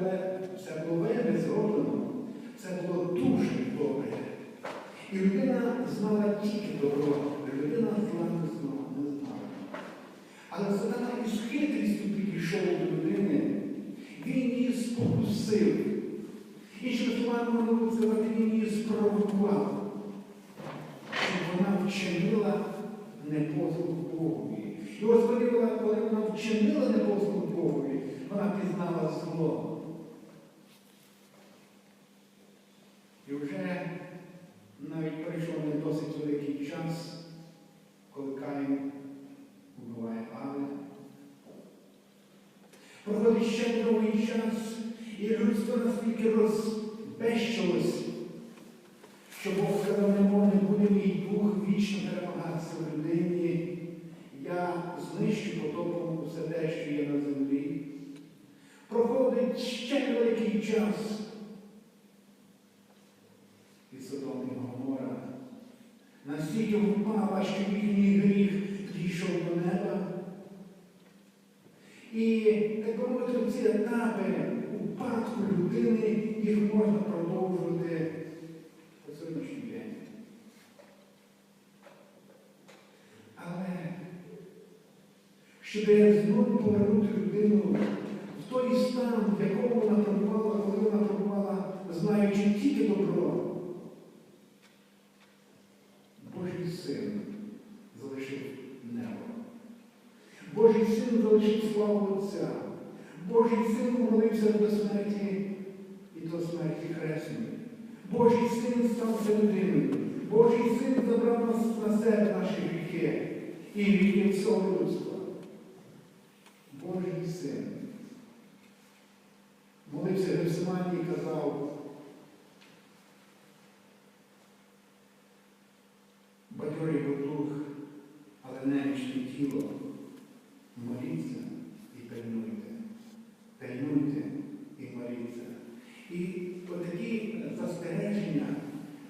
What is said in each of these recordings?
створив, все було, вельми зроблено, це було дуже добре. І людина знала тільки добро, людина зла не знала. Не знала. Але сатана із хитрістю підійшов до людини, він її спокусив. Іншими словами, можна сказати, він її спровокував, щоб вона вчинила непослух Богові. І ось коли вона, вчинила непослух Богові, вона пізнала зло. І вже навіть пройшов не досить великий час, коли Каїн убиває Авеля. Проходить ще довгий час, і людство настільки розбещилось, що Бог сказав, не може буде мій дух вічно перемагатися в людині. Я знищу потопом усе те, що є на землі. Проходить ще великий час. І Содом і Гомора настільки впала, їхній гріх дійшов до неба. І так мовити, ці етапи упадку людини їх можна продовжувати по сьогоднішній день. Але щоб знову повернути людину в той стан, в якому вона пробувала, коли вона пробувала, знаючи тільки добро, Божий син залишив небо. Божий син залишив славу Отця. Божий син молився до смерті і до смерті хресної. Божий син став людиною. Божий син забрав нас на себе наші гріхи і гріхи всього людства. Божий син. Молився Гефсимані і казав, бадьорий його дух, але немічне тіло. Моліться і пильнуйте. Пильнуйте і моліться. І отакі застереження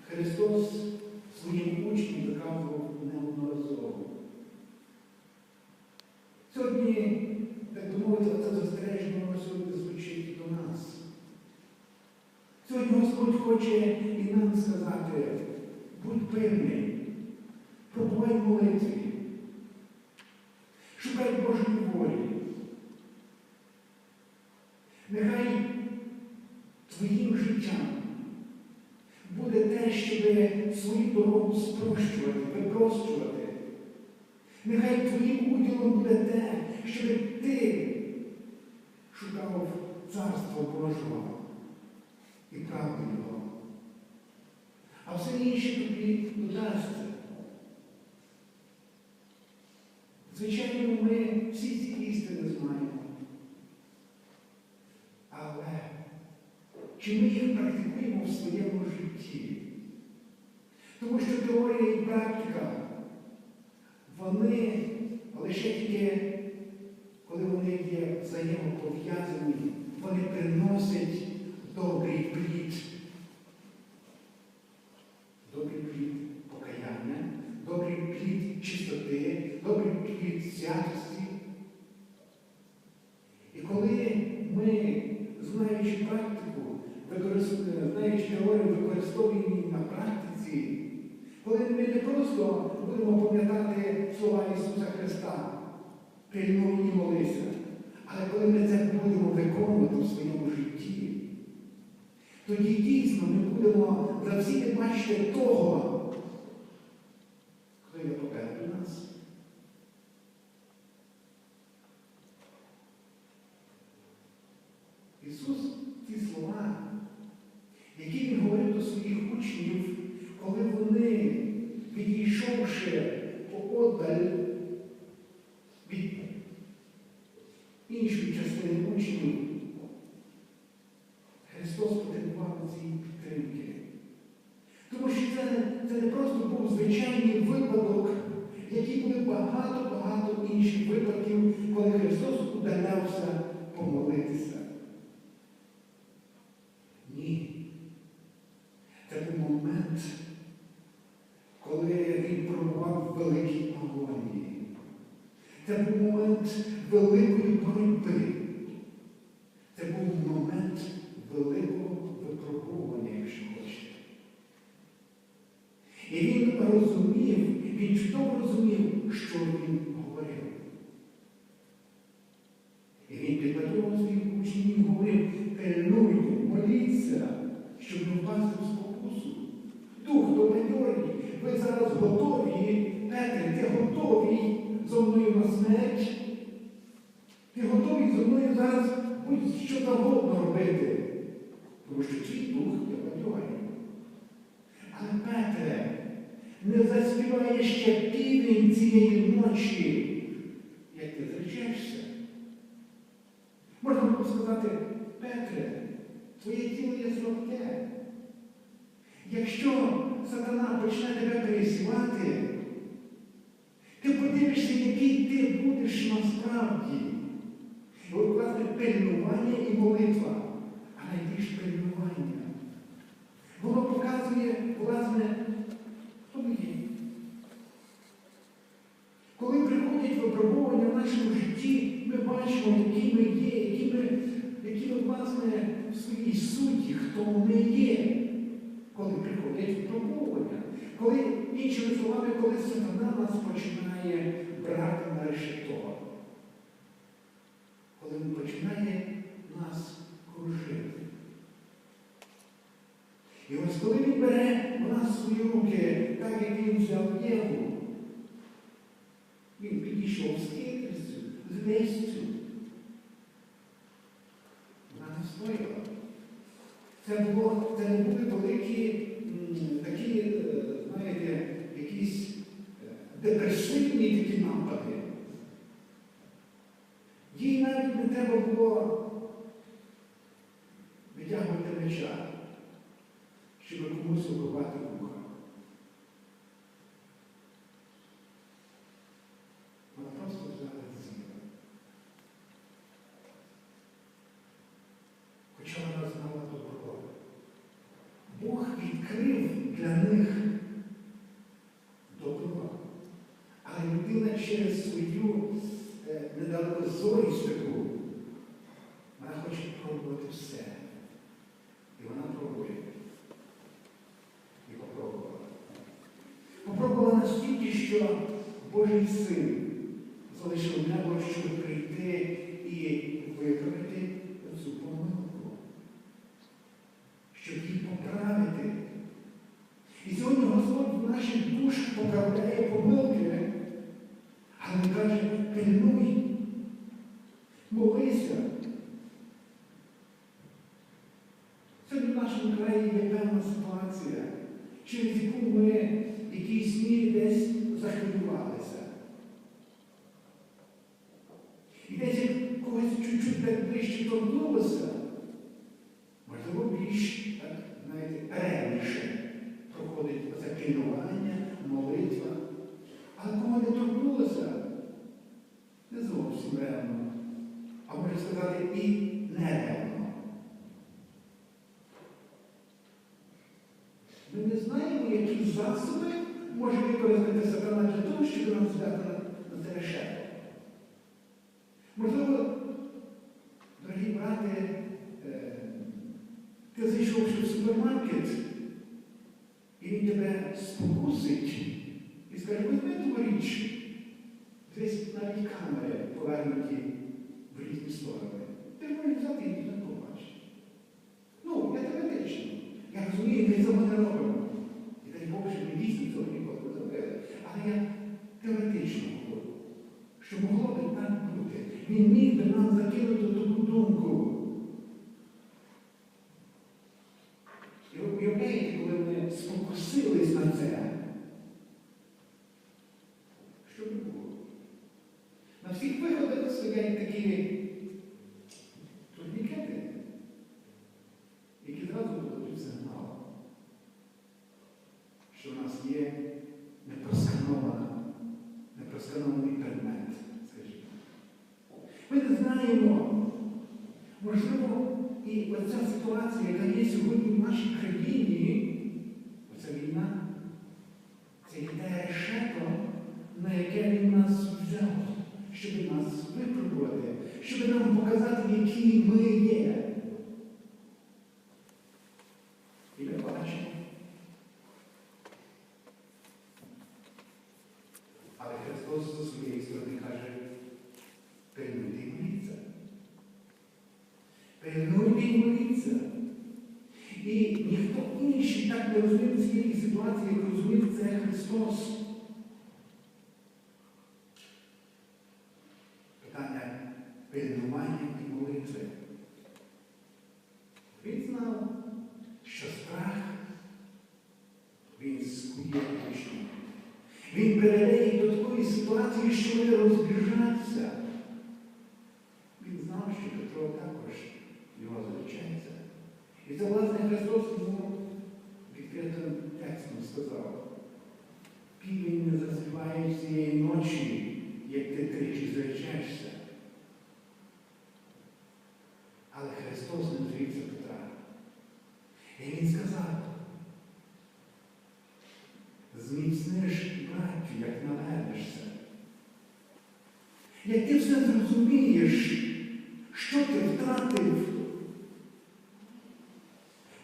Христос своїм учням доказував неодноразово. Сьогодні, так би мовити, це застереження воно сьогодні звучить і до нас. Сьогодні Господь хоче і нам сказати, будь пильний, пробувай в молитві. Шукай Божої волі. Нехай твоїм життям буде те, щоб дорогу спрощувати, випрощувати. Нехай твоїм уділом буде те, щоб ти шукав царство Божого і правду Його. А все інше тобі додасться. Звичайно, ми всі ці істини знаємо. Але чи ми їх практикуємо в своєму житті? Тому що теорія і практика, вони лише тільки, коли вони є взаємопов'язані, вони приносять добрий плід. Добрий плід покаяння, добрий плід чистоти, добрий плід святості. І коли ми, знаючи практику, знаючи теорію, використовуємо її на практиці, коли ми не просто будемо пам'ятати слова Ісуса Христа, пильнуй і молися, але коли ми це будемо виконувати в своєму житті, тоді дійсно ми будемо завжди бачити того, хто є попереду нас. Ісус ці слова, які Він говорив до своїх учнів, коли вони, відійшовши поодаль від іншої частини учнів, Христос потребував цієї підтримки. Тому що це, це не просто був звичайний випадок, які були багато-багато інших випадків, коли Христос удалявся помолитися. Ні. Це був момент, коли він пробував великій агонії. Це був момент великої боротьби. Це був момент великого випробування, якщо хочете. І він розумів, він чудово розумів, що він говорив. І він підготував своїх учнів, говорив, пильнуйте, моліться, щоб не впасти в спокусу. Дух до бадьорі, ви зараз готові, Петре, ти готовий зо мною на смерть. Ти готовий зо мною зараз будь-що завгодно робити. Тому що твій дух є бадьорий. Але Петре, не заспіває ще півень цієї ночі, як ти зречешся. Можна було сказати, Петре, твоє тіло є слабке. Якщо сатана почне тебе пересівати, ти подивишся, який ти будеш насправді. І власне, пильнування і молитва, що Божий син залишив небо, щоб прийти і виправити цю помилку, щоб її поправити. І сьогодні Господь в наших душах поправляє помилки, але каже, пильнуй, молися. Сьогодні в нашому краї є певна ситуація, через яку ми в якійсь мірі десь захвилювалися. І десь як когось чуть-чуть так ближче торкнулося, можливо, більш, так, знаєте, ревніше проходить оце пильнування, молитва. Але кого не торкнулося, не зовсім ревно, а можна сказати, і неревно. Ми не знаємо, які засоби може використати сатана для того, щоб нас взяти на, це. Можливо, дорогі брати, е, ти зайшов в супермаркет, і він тебе спокусить і скаже, візьми ту річ. Десь навіть камери повернуті в різні сторони. Ти можеш взяти і не побачити. Ну, я теоретично. Я розумію, ми цього не робимо. І дай Бог, що ми дійсно цього ніколи не зробили. Але я теоретично говорю, що могло би так бути. Він міг би нам закинути таку думку. Уявляєте, коли ми спокусились на це, що би було? На всіх виходах стоять такі турнікети, які зразу подадуть сигнал, що в нас є непросканована, непросканований предмет, скажімо. Ми не знаємо, можливо, і оця ситуація, яка є сьогодні в нашій країні, оця війна, це йде решето, на яке він нас взяв, щоб нас випробувати, щоб нам показати, які ми є. І ми бачимо. Але Христос зі своєї сторони каже, пильнуйте і моліться. Пильнуйте і моліться. І ніхто інший так не розумів цієї ситуації, як розумів це Христос. Питання пильнування і молитви. Він знав, що страх він скує учнів. Він приведе їх до такої ситуації, що вони розбіжаться. Він знав, що Петро також його зустрічається. І це, власне, Христос йому відкритим текстом сказав. Півень не заспіває цієї ночі, як ти тричі зречешся. Але Христос не зрівся Петра. І Він сказав, зміцниш браттю, як належишся. Як ти все зрозумієш, що ти втратив,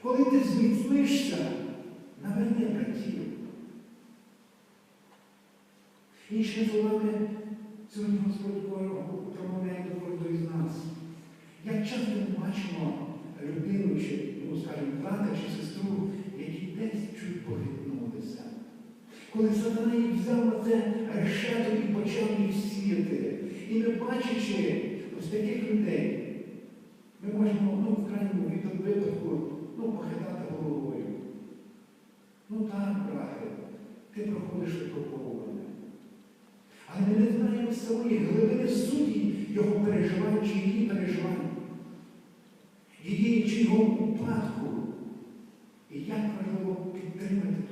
коли ти зміцнишся, наверне братів. Іншими словами, сьогодні Господь промовляє до кожного із нас. Як часто ми бачимо людину, чи, ну, скажімо, брата чи сестру, які десь чуть похитнулися. Коли сатана їх взяв на це решето і почав їх сіяти. І ми бачачи ось таких людей, ми можемо ну, в крайньому випадку ну, похитати головою. Ну так, брате, ти проходиш випробовування. Але ми не знаємо самої глибини суті його переживань чи її переживань, її чи його упадку. І як важливо підтримати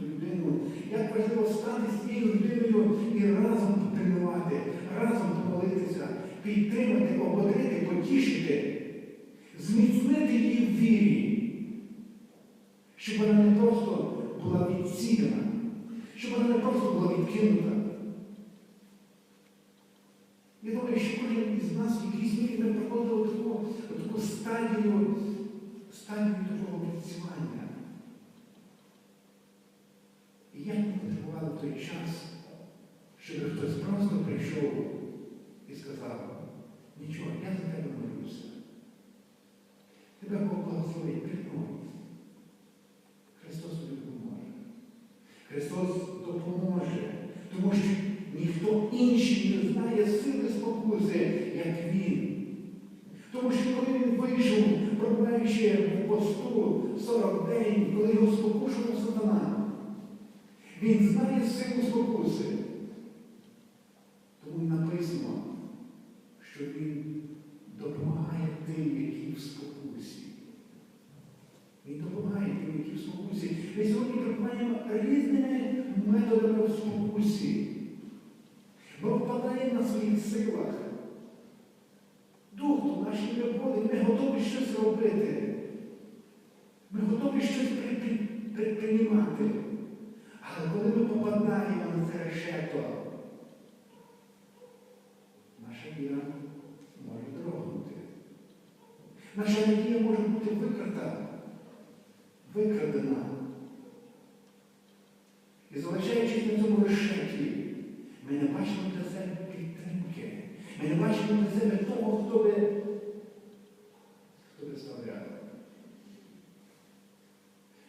як важливо стати з цією людиною і разом підтримувати, разом помолитися, підтримати, ободрити, потішити, зміцнити її в вірі, щоб вона не просто була відсіяна, щоб вона не просто була відкинута. Я думаю, що кожен із нас в якійсь ми проходили таку, стадію, стадію такого відсівання. І як ми потребували той час, щоб хтось просто прийшов і сказав, нічого, я за тебе молюся. Тебе Бог благословить, приймай. Христос тобі допоможе. Христос допоможе, тому що ніхто інший не знає сили спокуси, як Він. Тому що коли він вийшов, пробуваючи в посту 40 день, коли його спокушував сатана, він знає силу спокуси. Тому й написано, що він допомагає тим, які в спокусі. Він допомагає тим, які в спокусі. Ми сьогодні перебуваємо різними методами в спокусі. Ми впадаємо на своїх силах. Дух у нашій любові, ми готові щось робити. Ми готові щось при- при- при- приймати. Але коли ми попадаємо на це решето, наша віра може дрогнути. Наша надія може бути викрита. викрадена. І залишаючись на цьому решеті, ми не бачимо для себе підтримки. Не бачимо себе того, хто би, хто би став рядом.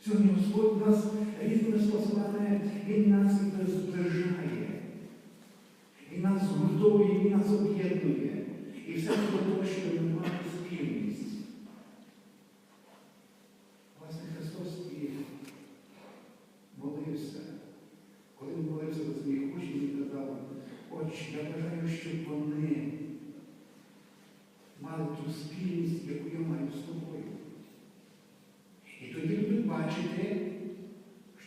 Сьогодні Господь нас різними способами, Він нас зближає. Він нас згуртовує, Він нас об'єднує. І все це ми маємо щоб мати спільність. Власне, Христос і молився. Коли він молився до своїх учнів, він казав, Отче, я бажаю, щоб вони мали ту спільність, яку я маю з тобою. І тоді будуть бачити,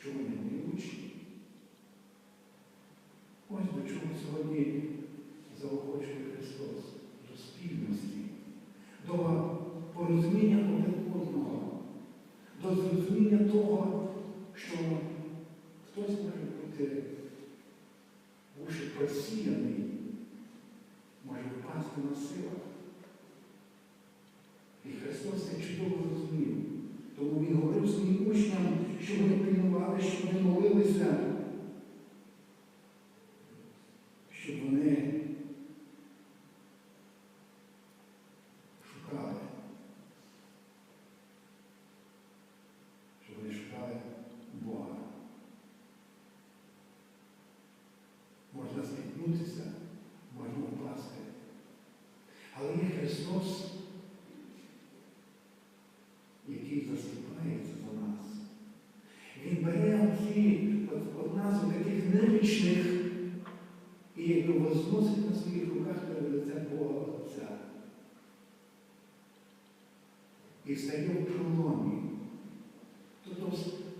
що вони мої учні. Ось до чого сьогодні заохочує Христос до спільності, до порозуміння один одного, до зрозуміння того, що хтось може бути в просіяний, може впасти на силах. І Христос це чудово розумів. Тому Він говорив своїм учням, що вони пильнували, що вони молилися, щоб вони шукали, щоб вони шукали Бога. Можна спіткнутися, можна впасти. Але є Христос, який заступається за нас. Він бере оці, от, от нас у немічних і якби возносить на своїх руках перед лицем Бога Отця. І стає в проломі. Тобто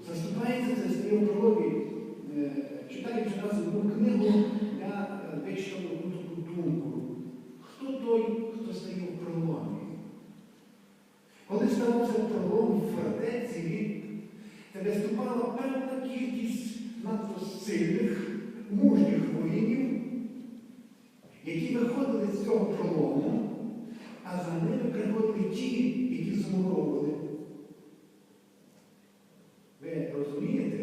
заступається це стає в проломі. Е, Читаючи раз одну книгу, я е, вичитав одну таку думку. Хто той, хто стає в проломі? Коли ставався пролом в фортеці, то виступала певна кількість надто сильних, мужніх воїнів, які виходили з цього пролому, а за ними приходили ті, які замуровували. Ви розумієте?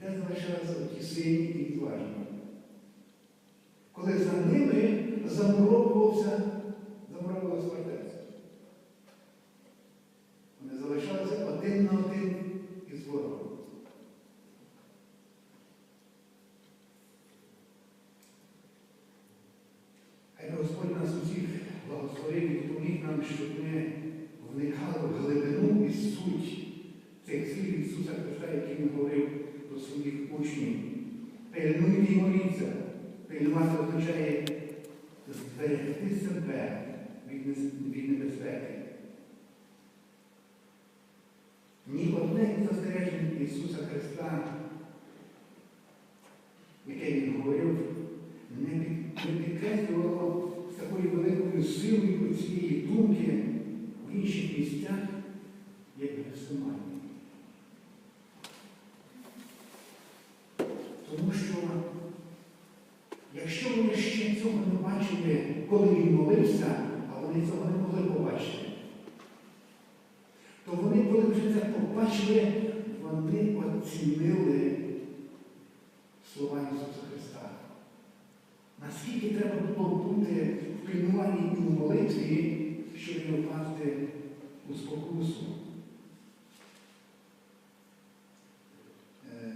Де залишалися ті сильні і відважні? Коли за ними замуровувався замуровувалася фортеця. Вони залишалися один на один із ворогом. Хай Господь нас усіх благословив і допоміг нам, щоб ми вникали в глибину і суть цих слів Ісуса Христа, які Він говорив до своїх учнів. Пильнуйте і моліться. Пильнувати означає зберегти себе від, від небезпеки. Ні одне із застережень Ісуса Христа, яке Він говорив, не, під, не підкреслювало з такою великою силою цієї думки в інших місцях, як в. Тому що Якщо вони ще цього не бачили, коли він молився, а вони цього не могли побачити, то вони, коли вже це побачили, вони оцінили слова Ісуса Христа. Наскільки треба було бути в пильнуванні і в молитві, щоб не впасти у спокусу. Е,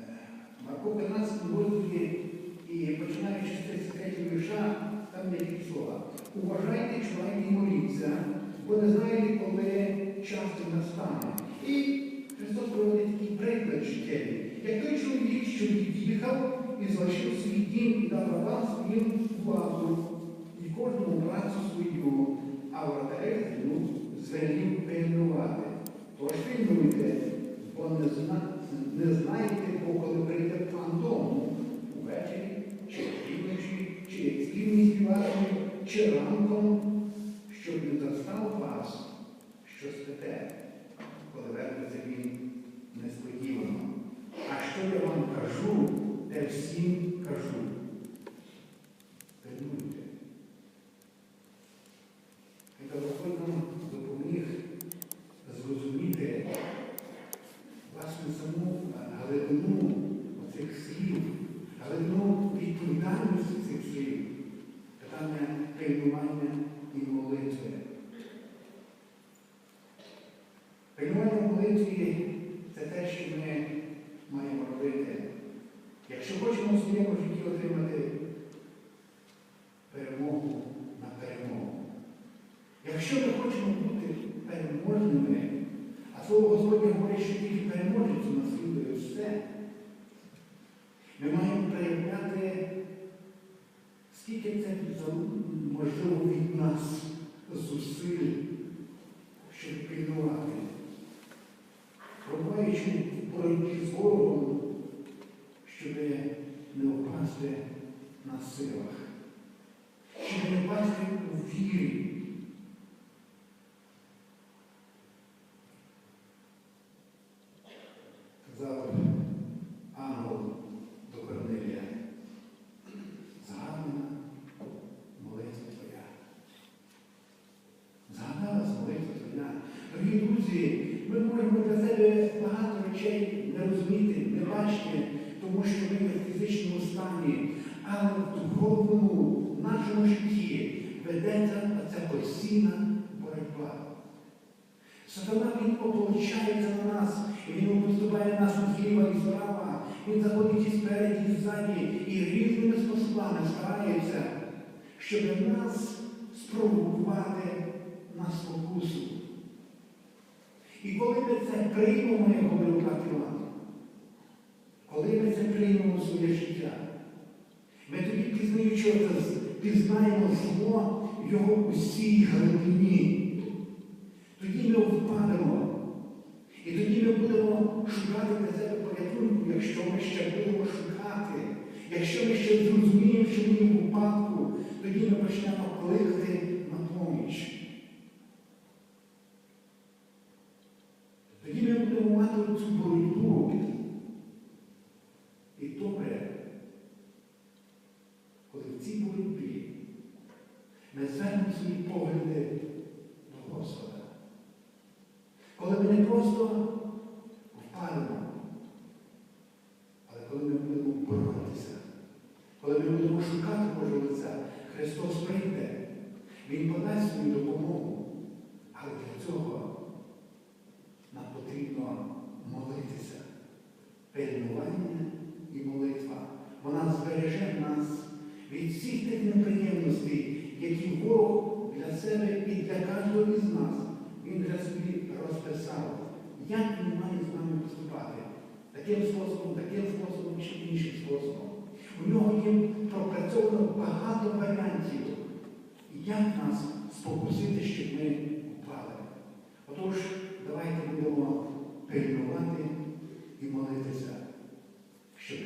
Марко 15 розділі і починаючи з 33 вірша, там є такі слова. Уважайте, чувайте і моліться, бо не знаєте, коли час цей настане. І від'їхав і залишив свій дім і дав рабам своїм владу, і кожному працю свою, а вратарев йому звелів пильнувати. Тож пильнуйте, бо не, зна... не знаєте, бо коли прийде пан дому, увечері, чи півночі, чи спільні співачі, чи ранком, щоб не застав вас, що спите, коли вернеться він несподівано. А що я вам кажу, те всім кажу. Пильнуйте. Хай Господь нам допоміг зрозуміти. молитві це те, що ми маємо робити. Якщо хочемо в своєму житті отримати перемогу на перемогу. Якщо ми хочемо бути переможними, а слово Господнє говорить, що тільки переможець наслідує все, ми маємо проявляти, скільки це за- можливо від нас зусиль, щоб пильнувати, пробуваючи в боротьбі з ворогом, щоб не впасти на силах, щоб не впасти у вірі. Казав ангел до Корнелія, згадана молитва твоя. Згадалась молитва твоя. Дорогі друзі, ми можемо для себе багато речей не розуміти, не бачити, тому що ми в фізичному стані, але в духовному нашому житті ведеться ця постійна боротьба. Сатана він ополчається на нас, і він поступає нас зліва і справа. Він заходить і спереді, і ззаді, і різними способами старається, щоб нас спровокувати на спокусу. І коли ми це приймемо, як говорив брат коли ми це приймемо в своє життя, ми тоді пізнаючи пізнаємо зло в його усій глибині. Тоді ми впадемо. І тоді ми будемо шукати для себе порятунку, якщо ми ще будемо шукати. Якщо ми ще зрозуміємо, що ми в упадку, тоді ми почнемо кликати на поміч. Тоді ми будемо мати цю боротьбу. способом, таким способом чи іншим способом. У нього є пропрацьовано багато варіантів, як нас спокусити, щоб ми впали. Отож, давайте будемо пильнувати і молитися, щоб